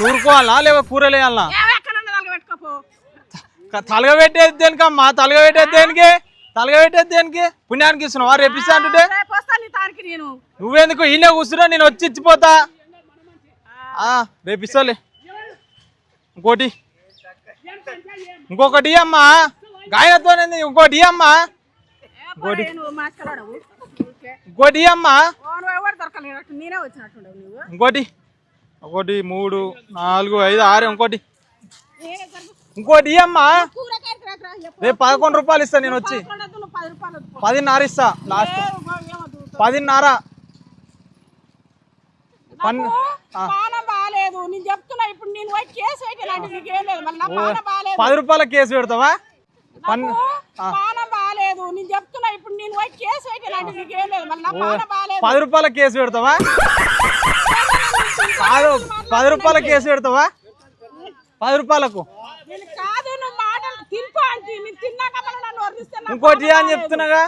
నూరుకోవాలా లేవా కూరలు వేయాలా ఏవో ఎక్కడన్నా తలగ పెట్టేది దేనికమ్మా తలగ పెట్టేది దేనికి? తలగ పెట్టేది దేనికి? పుణ్యానికి ఇస్తున్నావా. రేపు ఇస్తా నేను. నువ్వెందుకు? ఈయన కూర్చున్నా నేను వచ్చి ఇచ్చిపోతా. ఆ, రేపు ఇస్తాలే ఇంకోటి. ఇంకొకటి అమ్మా. గాయనతో ఇంకోటి అమ్మా. ఊరికే. ఇంకోటి. అమ్మా. ఇంకోటి. ఒకటి మూడు నాలుగు ఐదు ఆరు ఇంకోటి. ఇంకోటి ఎప్పుడు రేపు పదకొండు రూపాయలు ఇస్తా నేను వచ్చి. పదిన్నర ఇస్తా లాస్ట్. పదిన్నర. పది రూపాయల కేసు పెడతావా? పన్ను బాగాలేదు నేను చెప్తున్నా ఇప్పుడు నేను కేసు పది రూపాయల కేసు పెడతావా? పది రూపాయల కేసు పెడతావా? పది రూపాయలకు. ఇంకోటి అని చెప్తున్నాగా?